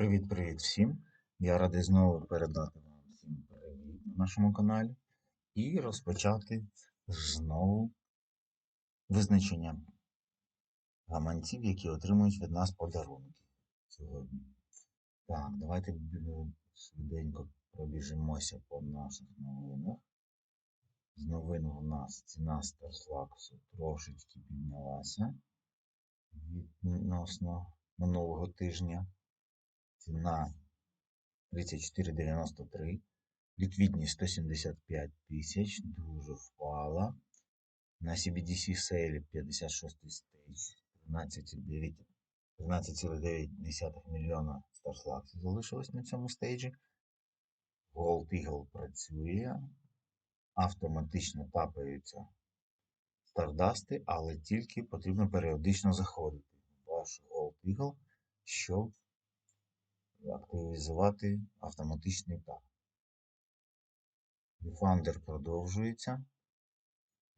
Привіт-привіт всім! Я радий знову передати вам всім привіт на нашому каналі і розпочати знову визначення гаманців, які отримують від нас подарунки сьогодні. Так, давайте б- швиденько пробіжимося по наших новинах. З новин у нас ціна Старслаксу трошечки піднялася відносно минулого тижня. Ціна 34,93. Ліквідність 175 тисяч. Дуже впала. На CBDC сейлі 56 стейдж 13,9 13,9 мільйона старслаксів залишилось на цьому стейджі. Gold Eagle працює. Автоматично тапаються стардасти, але тільки потрібно періодично заходити в ваш Gold Eagle, щоб активізувати автоматичний тап. Refounder продовжується.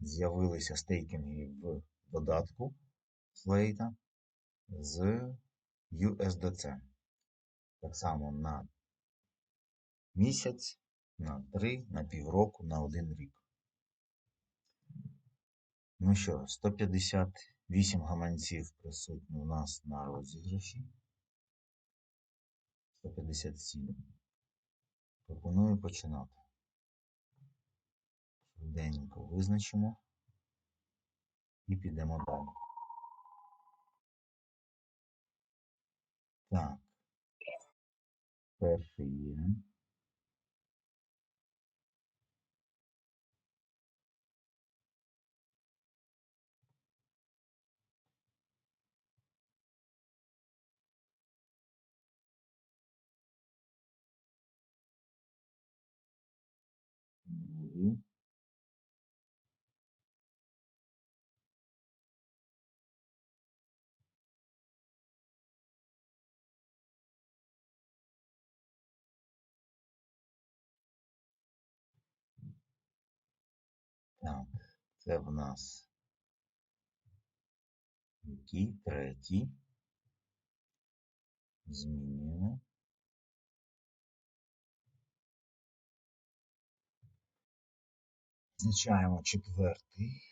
З'явилися стейкінги в додатку Slate з USDC. Так само на місяць, на 3, на півроку, на один рік. Ну що, 158 гаманців присутні у нас на розіграші. 157. Пропоную починати. Швиденько визначимо і підемо далі. Так. Перший є. Другий. Так, це в нас який третій. Змінюємо. Визначаємо четвертий.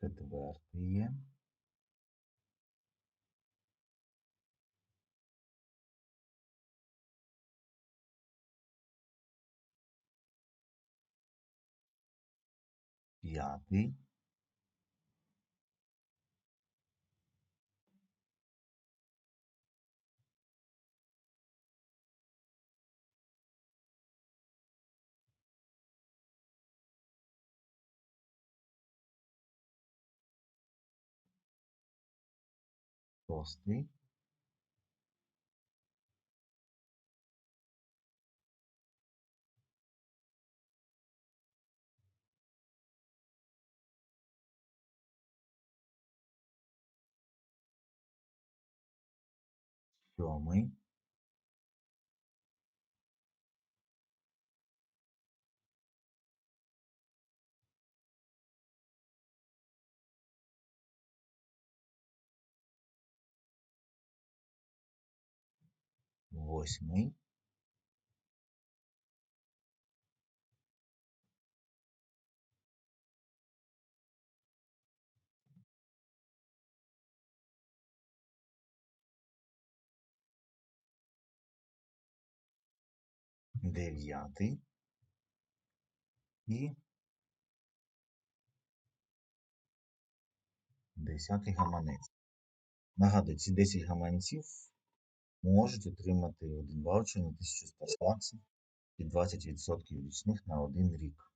Четвертий є. П'ятий. Austin sua Восьмий. Дев'ятий. І десятий гаманець. Нагадую, ці 10 гаманців можуть отримати один ваучер на 1000 старслаксів і 20% річних на один рік.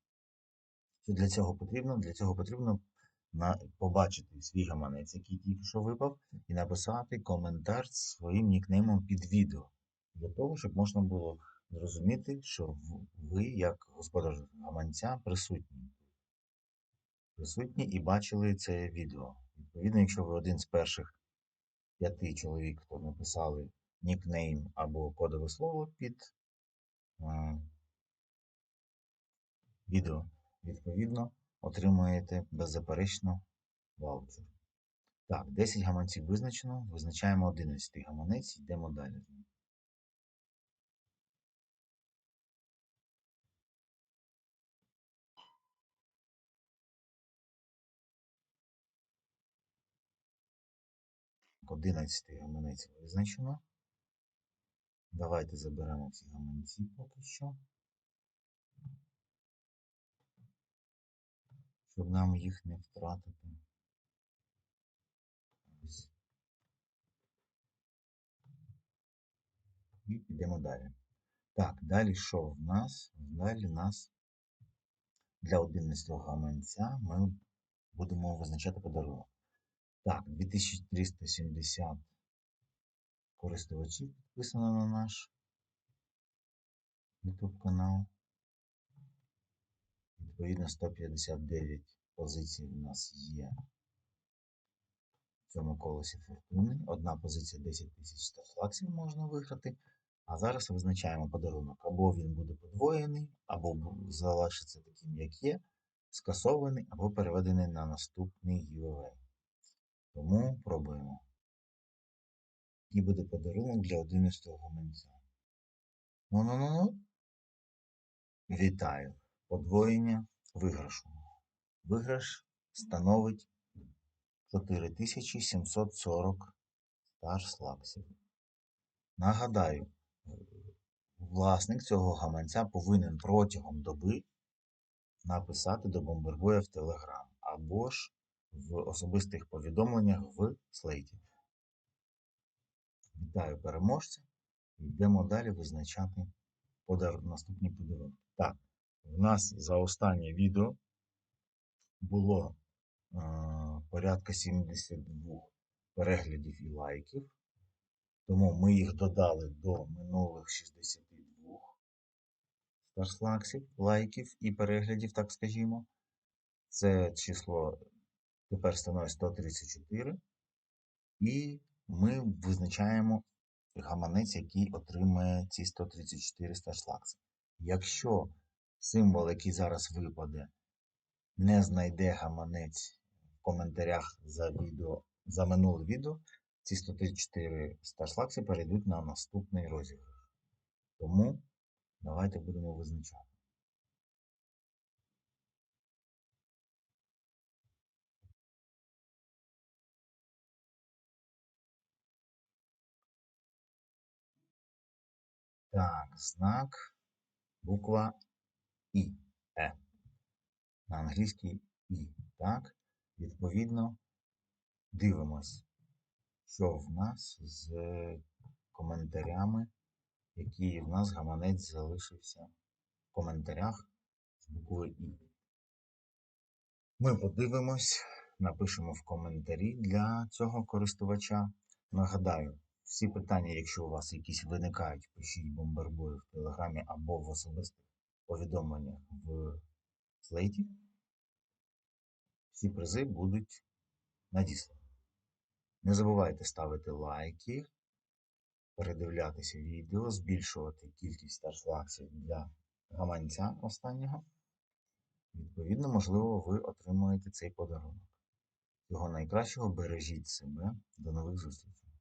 Що для цього потрібно? Для цього потрібно на, побачити свій гаманець, який тільки що випав, і написати коментар з своїм нікнеймом під відео. Для того, щоб можна було зрозуміти, що ви, як господар гаманця, присутні. Присутні і бачили це відео. Відповідно, якщо ви один з перших п'яти чоловік, хто написали нікнейм або кодове слово під а, відео, відповідно, отримуєте беззаперечно ваучер. Так, 10 гаманців визначено. Визначаємо 11 гаманець, йдемо далі. 11 гаманець визначено. Давайте заберемо всі гаманці поки що. Щоб нам їх не втратити. Ось. І підемо далі. Так, далі що в нас? Далі нас для 11 гаманця ми будемо визначати подарунок. Так, 2370 користувачів підписано на наш YouTube канал. Відповідно, 159 позицій у нас є в цьому колесі фортуни. Одна позиція 10 тисяч старфлаксів можна виграти. А зараз визначаємо подарунок. Або він буде подвоєний, або залишиться таким, як є, скасований, або переведений на наступний UA. Тому пробуємо. Буде подарунок для 11 гаманця. Ну-ну-ну-ну. Вітаю! Подвоєння виграшу. Виграш становить 4740 старслаксів. Нагадаю, власник цього гаманця повинен протягом доби написати до Бомбербоя в Телеграм або ж в особистих повідомленнях в слейті. Вітаю переможця. Йдемо далі визначати подар... наступні подарунки. Так, у нас за останнє відео було е, порядка 72 переглядів і лайків. Тому ми їх додали до минулих 62 старслаксів, лайків і переглядів, так скажімо. Це число тепер становить 134. І ми визначаємо гаманець, який отримає ці 134 старслакси. Якщо символ, який зараз випаде, не знайде гаманець в коментарях за відео, за минуле відео, ці 134 старслакси перейдуть на наступний розіграш. Тому давайте будемо визначати. Так, знак, буква І. Е. На англійській І. Так, відповідно, дивимось, що в нас з коментарями, який в нас гаманець залишився в коментарях з букви І. Ми подивимось, напишемо в коментарі для цього користувача. Нагадаю, всі питання, якщо у вас якісь виникають, пишіть бомбербою в Телеграмі або в особистих повідомленнях в слейті. Всі призи будуть надіслані. Не забувайте ставити лайки, передивлятися відео, збільшувати кількість старфлаксів для гаманця останнього. Відповідно, можливо, ви отримаєте цей подарунок. Всього найкращого бережіть себе. До нових зустрічей!